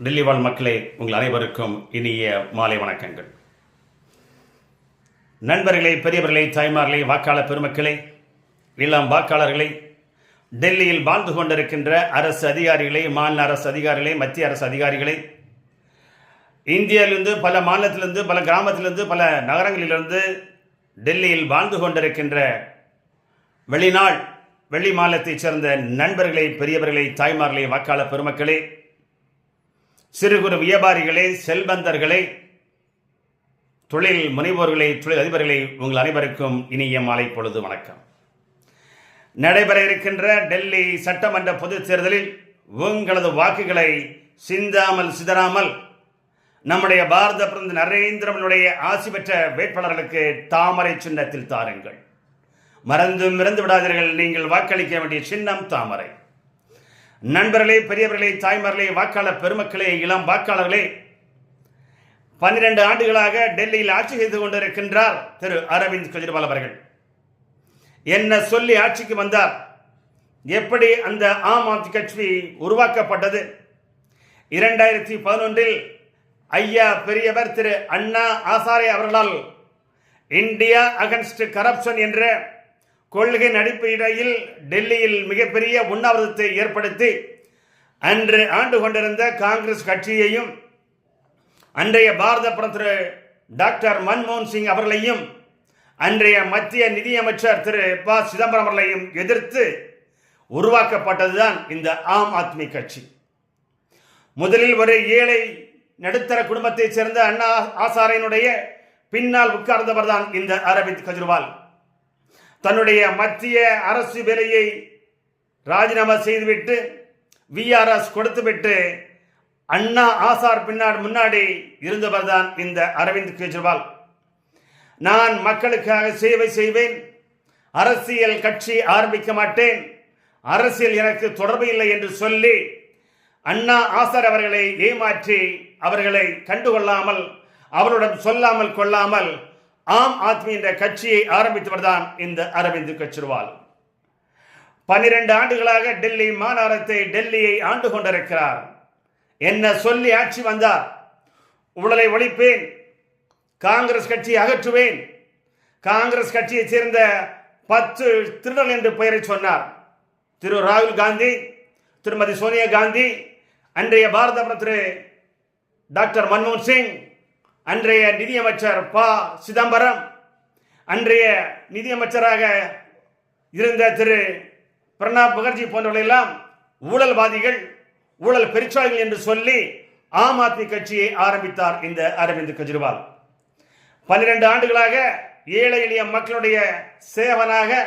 டெல்லி வாழ் மக்களே உங்கள் அனைவருக்கும் இனிய மாலை வணக்கங்கள். நண்பர்களே பெரியவர்களே தாய்மார்களே வாக்காளர் பெருமக்களே இளம் வாக்காளர்களே டெல்லியில் வாழ்ந்து கொண்டிருக்கின்ற அரசு அதிகாரிகளை மாநில அரசு அதிகாரிகளை மத்திய அரசு அதிகாரிகளே இந்தியாவிலிருந்து பல மாநிலத்திலிருந்து பல கிராமத்திலிருந்து பல நகரங்களிலிருந்து டெல்லியில் வாழ்ந்து கொண்டிருக்கின்ற வெளிநாள் வெளி மாநிலத்தைச் சேர்ந்த நண்பர்களை பெரியவர்களை தாய்மார்களே வாக்காளர் பெருமக்களே சிறு குறு வியாபாரிகளே செல்வந்தர்களே தொழில் முனைவோர்களே தொழில் அதிபர்களே உங்கள் அனைவருக்கும் இனிய மாலை பொழுது வணக்கம். நடைபெற இருக்கின்ற டெல்லி சட்டமன்ற பொதுத் தேர்தலில் உங்களது வாக்குகளை சிந்தாமல் சிதறாமல் நம்முடைய பாரத பிரதமர் நரேந்திரனுடைய ஆசி பெற்ற வேட்பாளர்களுக்கு தாமரை சின்னத்தில் தாருங்கள். மறந்தும் மறந்து விடாதீர்கள் நீங்கள் வாக்களிக்க வேண்டிய சின்னம் தாமரை. நண்பர்களே பெரியவர்களே தாய்மார்களே வாக்காளர் பெருமக்களே இளம் வாக்காளர்களே பன்னிரண்டு ஆண்டுகளாக டெல்லியில் ஆட்சி செய்து கொண்டிருக்கின்றார் திரு அரவிந்த் கெஜ்ரிவால் அவர்கள். என்ன சொல்லி ஆட்சிக்கு வந்தார்? எப்படி அந்த ஆம் ஆத்மி கட்சி உருவாக்கப்பட்டது? இரண்டாயிரத்தி பதினொன்றில் ஐயா பெரியவர் திரு அண்ணா ஆசாரே அவர்களால் இந்தியா அகன்ஸ்ட் கரப்ஷன் என்ற கொள்கை அடிப்படையில் டெல்லியில் மிகப்பெரிய உண்ணாவிரதத்தை ஏற்படுத்தி அன்று ஆண்டு கொண்டிருந்த காங்கிரஸ் கட்சியையும் அன்றைய பாரத பிரதமர் டாக்டர் மன்மோகன் சிங் அவர்களையும் அன்றைய மத்திய நிதியமைச்சர் திரு ப. சிதம்பரம் அவர்களையும் எதிர்த்து உருவாக்கப்பட்டதுதான் இந்த ஆம் ஆத்மி கட்சி. முதலில் ஒரு ஏழை நடுத்தர குடும்பத்தைச் சேர்ந்த அண்ணா ஆசாரையினுடைய பின்னால் உட்கார்ந்தவர் தான் இந்த அரவிந்த் கெஜ்ரிவால். தன்னுடைய மத்திய அரசு வேலையை ராஜினாமா செய்துவிட்டு விஆர்எஸ் கொடுத்துவிட்டு அண்ணா ஆசார் பின்னாடி முன்னாடி இருந்தவர் தான் இந்த அரவிந்த் கெஜ்ரிவால். நான் மக்களுக்காக சேவை செய்வேன் அரசியல் கட்சி ஆரம்பிக்க மாட்டேன் அரசியல் எனக்கு தொடர்பு இல்லை என்று சொல்லி அண்ணா ஆசார் அவர்களை ஏமாற்றி அவர்களை கண்டுகொள்ளாமல் அவருடன் சொல்லாமல் கொள்ளாமல் ஆம் ஆத்மி என்ற கட்சியை ஆரம்பித்தவர் தான் இந்த அரவிந்த் கெஜ்ரிவால். பன்னிரண்டு ஆண்டுகளாக டெல்லி மாநகரத்தை டெல்லியை ஆண்டு கொண்டிருக்கிறார். என்ன சொல்லி ஆட்சி வந்தார்? ஊழலை ஒழிப்பேன். காங்கிரஸ் கட்சியை அகற்றுவேன். காங்கிரஸ் கட்சியைச் சேர்ந்த பத்து திருடன் என்று பெயரை சொன்னார். திரு ராகுல் காந்தி திருமதி சோனியா காந்தி அன்றைய பாரத பிரதமர் டாக்டர் மன்மோகன் சிங் அன்றைய நிதியமைச்சர் ப. சிதம்பரம் அன்றைய நிதியமைச்சராக இருந்த திரு. பிரணாப் முகர்ஜி போன்றவர்களெல்லாம் ஊழல்வாதிகள் ஊழல் பெருச்சாளிகள் என்று சொல்லி ஆம் ஆத்மி கட்சியை ஆரம்பித்தார் இந்த அரவிந்த் கெஜ்ரிவால். பன்னிரண்டு ஆண்டுகளாக ஏழை எளிய மக்களுடைய சேவனாக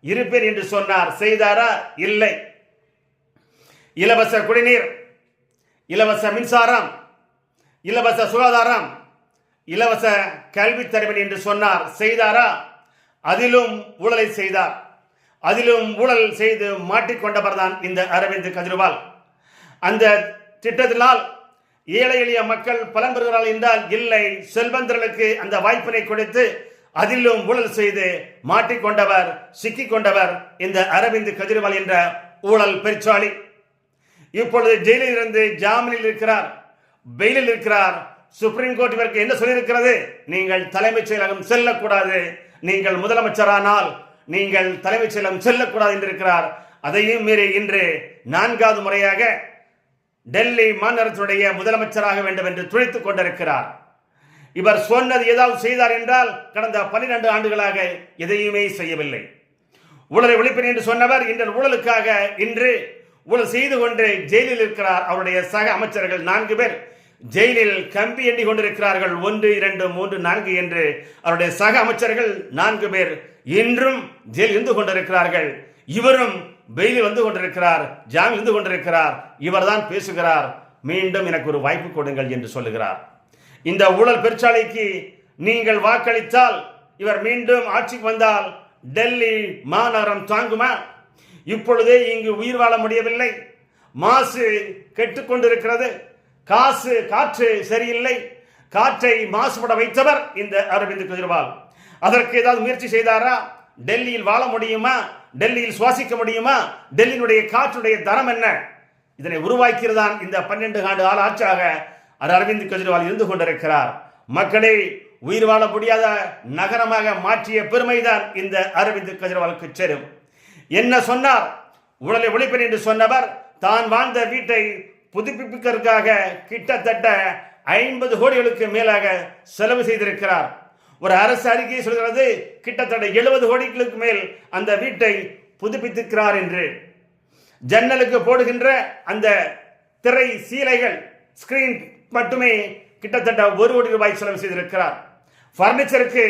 இருப்பேன் என்று சொன்னார். செய்தாரா? இல்லை. இலவச குடிநீர் இலவச மின்சாரம் இலவச சுகாதாரம் இலவச கல்வி தருவேன் என்று சொன்னார். செய்தாரா? அதிலும் ஊழலை செய்தார். அதிலும் ஊழல் செய்து மாட்டிக்கொண்டவர் தான் இந்த அரவிந்த் கெஜ்ரிவால். அந்த திட்டத்தினால் ஏழை எளிய மக்கள் பலன் பெறுகிறார்கள் என்றால் இல்லை. செல்வந்தர்களுக்கு அந்த வாய்ப்பினை கொடுத்து அதிலும் ஊழல் செய்து மாட்டிக்கொண்டவர் சிக்கிக்கொண்டவர் இந்த அரவிந்த் கெஜ்ரிவால் என்ற ஊழல் பெருச்சாளி. இப்பொழுது ஜெயிலில் இருந்து ஜாமீனில் இருக்கிறார் பெயிலில் இருக்கிறார் சுப்ரீம் கோர்ட் இவருக்கு என்ன சொல்லியிருக்கிறது? நீங்கள் தலைமைச் செயலகம் செல்லக்கூடாது. நீங்கள் முதலமைச்சரானால் நீங்கள் தலைமைச் செயலகம் செல்லக்கூடாது என்று இருக்கிறார் அதையும் மீறி இன்று நான்காவது முறையாக டெல்லி மாநகரத்தினுடைய முதலமைச்சராக வேண்டும் என்று துழைத்துக் கொண்டிருக்கிறார். இவர் சொன்னது ஏதாவது செய்தார் என்றால் கடந்த பன்னிரண்டு ஆண்டுகளாக எதையுமே செய்யவில்லை. ஊழலை ஒழிப்பேன் என்று சொன்னவர் இன்று ஊழலுக்காக இன்று ஊழல் செய்து கொண்டு ஜெயிலில் இருக்கிறார். அவருடைய சக அமைச்சர்கள் நான்கு பேர். ஜெயிலில் கம்பி எண்ணி கொண்டிருக்கிறார்கள். ஒன்று இரண்டு மூன்று நான்கு என்று அவருடைய சக அமைச்சர்கள் நான்கு பேர் இன்றும் ஜெயில் இருந்து கொண்டிருக்கிறார்கள். இவரும் பெயிலில் வந்து கொண்டிருக்கிறார் ஜாமீன் இருந்து கொண்டிருக்கிறார். இவர்தான் பேசுகிறார். மீண்டும் எனக்கு ஒரு வாய்ப்பு கொடுங்கள் என்று சொல்லுகிறார். இந்த ஊழல் பெருச்சாலைக்கு நீங்கள் வாக்களித்தால் இவர் மீண்டும் ஆட்சிக்கு வந்தால் டெல்லி மாநகரம் தாங்குமா? இப்பொழுதே இங்கு உயிர் வாழ முடியவில்லை. மாசு கெட்டுக்கொண்டிருக்கிறது. காசு காற்று சரியில்லை. காற்றை மாசுபட வைத்தவர் இந்த அரவிந்த் கெஜ்ரிவால். அதற்கு ஏதாவது முயற்சி செய்தாரா? டெல்லியில் வாழ முடியுமா? டெல்லியில் சுவாசிக்க முடியுமா? டெல்லியினுடைய காற்றுடைய தரம் என்ன? இதனை உருவாக்கிறதான் இந்த பன்னெண்டு ஆண்டு கால ஆட்சியாக அரவிந்த் கெஜ்ரிவால் இருந்து கொண்டிருக்கிறார். மக்களை உயிர் வாழ முடியாத நகரமாக மாற்றிய பெருமைதான் இந்த அரவிந்த் கெஜ்ரிவாலுக்கு சேரும். என்ன சொன்னார்? உடலை ஒழிப்பேன் என்று சொன்னவர் தான் வாழ்ந்த வீட்டை புதுப்பிப்பதற்காக கிட்டத்தட்ட ஐம்பது கோடிகளுக்கு மேலாக செலவு செய்திருக்கிறார். ஒரு அரசு அறிக்கையை சொல்கிறது கிட்டத்தட்ட எழுபது கோடிகளுக்கு மேல் அந்த வீட்டை புதுப்பித்திருக்கிறார் என்று. ஜன்னலுக்கு போடுகின்ற அந்த திரை சீலைகள் ஸ்கிரீன் மட்டுமே கிட்டத்தட்ட ஒரு கோடி ரூபாய் செலவு செய்திருக்கிறார். ஃபர்னிச்சருக்கு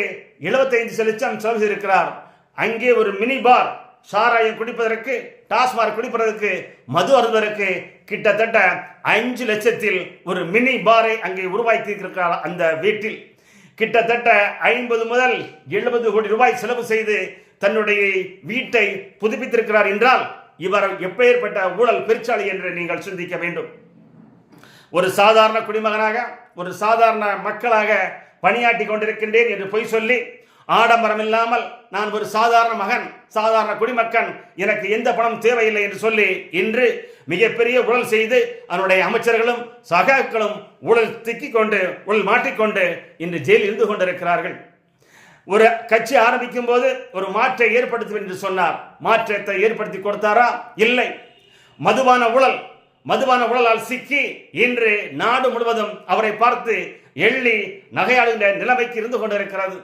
75 லட்சம் செலவு செய்திருக்கிறார். அங்கே ஒரு மினி பார் சாராயம் குடிப்பதற்கு டாஸ்மாக் குடிப்பதற்கு மது அருந்துவதற்கு கிட்டத்தட்ட அஞ்சு லட்சத்தில் ஒரு மினி பாரை அங்கே உருவாக்கி இருக்கிறார் அந்த வீட்டில். கிட்டத்தட்ட ஐம்பது முதல் எழுபது கோடி ரூபாய் செலவு செய்து தன்னுடைய வீட்டை புதுப்பித்திருக்கிறார் என்றால் இவர் எப்பேற்பட்ட ஊழல் பெருச்சாளி என்று நீங்கள் சிந்திக்க வேண்டும். ஒரு சாதாரண குடிமகனாக ஒரு சாதாரண மக்களாக பணியாற்றி கொண்டிருக்கின்றேன் என்று பொய் சொல்லி ஆடம்பரம் இல்லாமல் நான் ஒரு சாதாரண மகன் சாதாரண குடிமக்கன் எனக்கு எந்த பணம் தேவையில்லை என்று சொல்லி இன்று மிகப்பெரிய ஊழல் செய்து அதனுடைய அமைச்சர்களும் சகாக்களும் ஊழல் திக்கிக் கொண்டு ஊழல் மாட்டிக்கொண்டு இன்று ஜெயிலில் இருந்து கொண்டிருக்கிறார்கள். ஒரு கட்சி ஆரம்பிக்கும் போது ஒரு மாற்றை ஏற்படுத்தும் என்று சொன்னார். மாற்றத்தை ஏற்படுத்தி கொடுத்தாரா? இல்லை. மதுபான ஊழல் மதுபான ஊழலால் சிக்கி இன்று நாடு முழுவதும் அவரை பார்த்து எள்ளி நகையாடுகின்ற நிலைமைக்கு இருந்து கொண்டிருக்கிறது.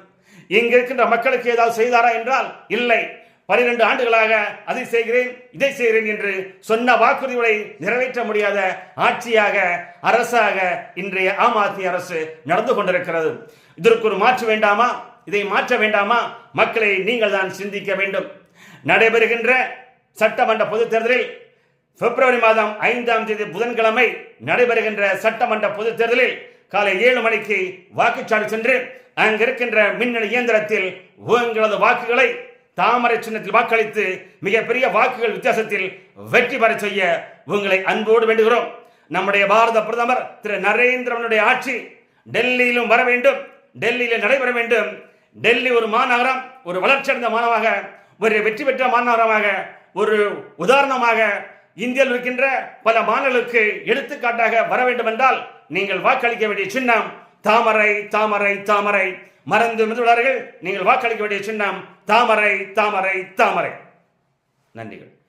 இங்கு இருக்கின்ற மக்களுக்கு ஏதாவது செய்தாரா என்றால் இல்லை. பனிரெண்டு ஆண்டுகளாக அதை செய்கிறேன் இதை செய்கிறேன் என்று சொன்ன வாக்குறுதிகளை நிறைவேற்ற முடியாத ஆட்சியாக அரசாக இன்றைய ஆம் ஆத்மி அரசு நடந்து கொண்டிருக்கிறது. இதற்கு ஒரு மாற்று வேண்டாமா? இதை மாற்ற வேண்டாமா? மக்களை நீங்கள் தான் சிந்திக்க வேண்டும். நடைபெறுகின்ற சட்டமன்ற பொதுத் தேர்தலில் பிப்ரவரி மாதம் ஐந்தாம் தேதி புதன்கிழமை நடைபெறுகின்ற சட்டமன்ற பொதுத் தேர்தலில் காலை ஏழு மணிக்கு வாக்குச்சாலை சென்று அங்கு இருக்கின்ற மின்னணு இயந்திரத்தில் உங்களது வாக்குகளை தாமரை சின்னத்தில் வாக்களித்து மிகப்பெரிய வாக்குகள் வித்தியாசத்தில் வெற்றி பெற செய்ய உங்களை அன்போடு வேண்டுகிறோம். நம்முடைய பாரத பிரதமர் திரு நரேந்திரனுடைய ஆட்சி டெல்லியிலும் வர வேண்டும். டெல்லியில் நடைபெற வேண்டும். டெல்லி ஒரு மாநகரம் ஒரு வளர்ச்சியடைந்த மாநகரமாக ஒரு வெற்றி பெற்ற மாநகரமாக ஒரு உதாரணமாக இந்தியாவில் இருக்கின்ற பல மாநிலங்களுக்கு எடுத்துக்காட்டாக வர வேண்டும் என்றால் நீங்கள் வாக்களிக்க வேண்டிய சின்னம் தாமரை தாமரை தாமரை. மறந்து மிதுள்ளார்கள் நீங்கள் வாக்களிக்க வேண்டிய சின்னம் தாமரை தாமரை தாமரை. நன்றிகள்.